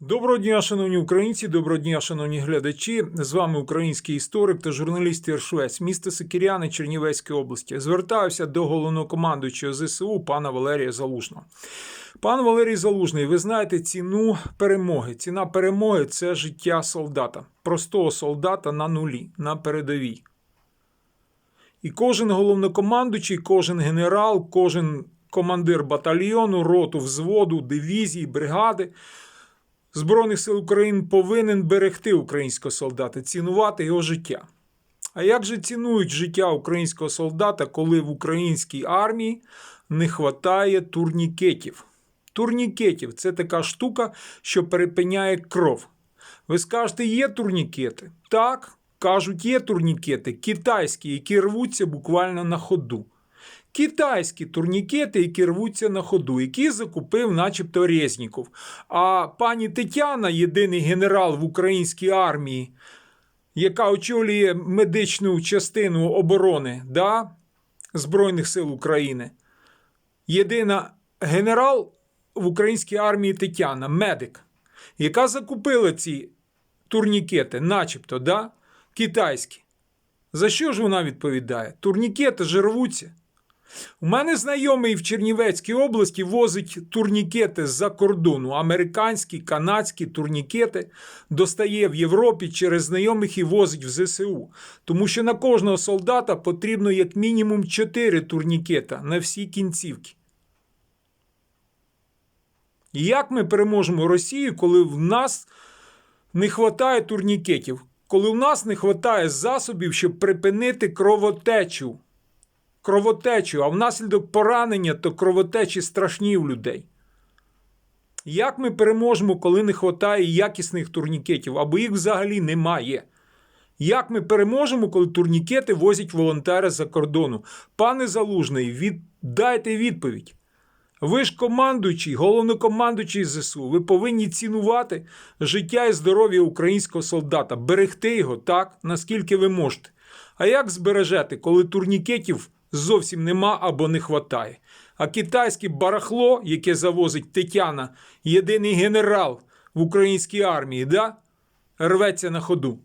Доброго дня, шановні українці, доброго дня, шановні глядачі. З вами український історик та журналіст Іршвець, місто Сикіряни Чернівецької області. Звертаюся до головнокомандуючого ЗСУ пана Валерія Залужного. Пан Валерій Залужний, ви знаєте ціну перемоги. Ціна перемоги це життя солдата, простого солдата на нулі, на передовій. І кожен головнокомандуючий, кожен генерал, кожен командир батальйону, роту, взводу, дивізії, бригади Збройних сил України повинен берегти українського солдата, цінувати його життя. А як же цінують життя українського солдата, коли в українській армії не вистачає турнікетів? Турнікетів це така штука, що перепиняє кров. Ви скажете, є турнікети? Так, кажуть, є турнікети китайські, які рвуться буквально на ходу. Китайські турнікети, які рвуться на ходу, які закупив, начебто, Резніков. А пані Тетяна, єдиний генерал в українській армії, яка очолює медичну частину оборони да, Збройних сил України, єдина генерал в українській армії Тетяна, медик, яка закупила ці турнікети, начебто, да, китайські. За що ж вона відповідає? Турнікети ж рвуться. У мене знайомий в Чернівецькій області возить турнікети з-за кордону. Американські, канадські турнікети достає в Європі через знайомих і возить в ЗСУ. Тому що на кожного солдата потрібно як мінімум 4 турнікета на всі кінцівки. І Як ми переможемо Росію, коли в нас не вистачає турнікетів, коли в нас не вистачає засобів, щоб припинити кровотечу? Кровотечу, а внаслідок поранення, то кровотечі страшні в людей. Як ми переможемо, коли не вистачає якісних турнікетів, або їх взагалі немає? Як ми переможемо, коли турнікети возять волонтери за кордону? Пане Залужний, від... дайте відповідь. Ви ж командуючий, головнокомандуючий ЗСУ, ви повинні цінувати життя і здоров'я українського солдата, берегти його так, наскільки ви можете. А як збережете, коли турнікетів зовсім нема або не хватає? А китайське барахло, яке завозить Тетяна, єдиний генерал в українській армії, да? рветься на ходу.